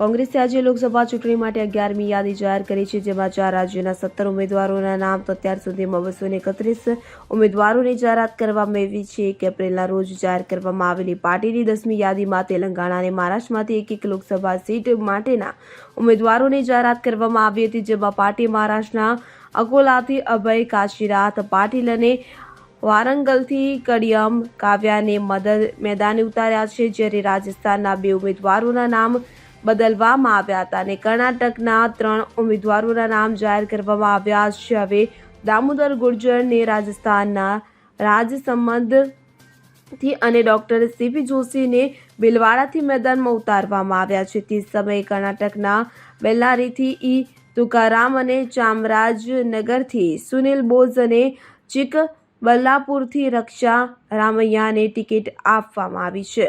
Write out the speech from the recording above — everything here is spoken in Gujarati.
કોંગ્રેસે આજે લોકસભા ચૂંટણી માટે અગિયારમી યાદી જાહેર કરી છે, જેમાં ચાર રાજ્યોના સત્તર ઉમેદવારોના નામ તો અત્યાર સુધીમાં બસો એકત્રીસ ઉમેદવારોની જાહેરાત કરવામાં આવી છે. એક એપ્રિલના રોજ જાહેર કરવામાં આવેલી પાર્ટીની દસમી યાદીમાં તેલંગાણા અને મહારાષ્ટ્રમાંથી એક એક લોકસભા સીટ માટેના ઉમેદવારોની જાહેરાત કરવામાં આવી હતી, જેમાં પાર્ટી મહારાષ્ટ્રના અકોલાથી અભય કાશીરાથ પાટીલ અને વારંગલથી કડિયમ, કાવ્યાને મદદ મેદાને ઉતાર્યા છે, જ્યારે રાજસ્થાનના બે ઉમેદવારોના નામ બદલવામાં આવ્યા હતા અને કર્ણાટકના ત્રણ ઉમેદવારોના નામ જાહેર કરવામાં આવ્યા છે. હવે દામોદર ગુર્જરને રાજસ્થાનના રાજસમંદથી અને ડોક્ટર સીપી જોશીને બિલવાડાથી મેદાનમાં ઉતારવામાં આવ્યા છે. તે સમયે કર્ણાટકના બેલ્લારીથી ઈ તુકારામ અને ચામરાજનગરથી સુનિલ બોઝ અને ચિક બલ્લાપુરથી રક્ષા રામૈયાને ટિકિટ આપવામાં આવી છે.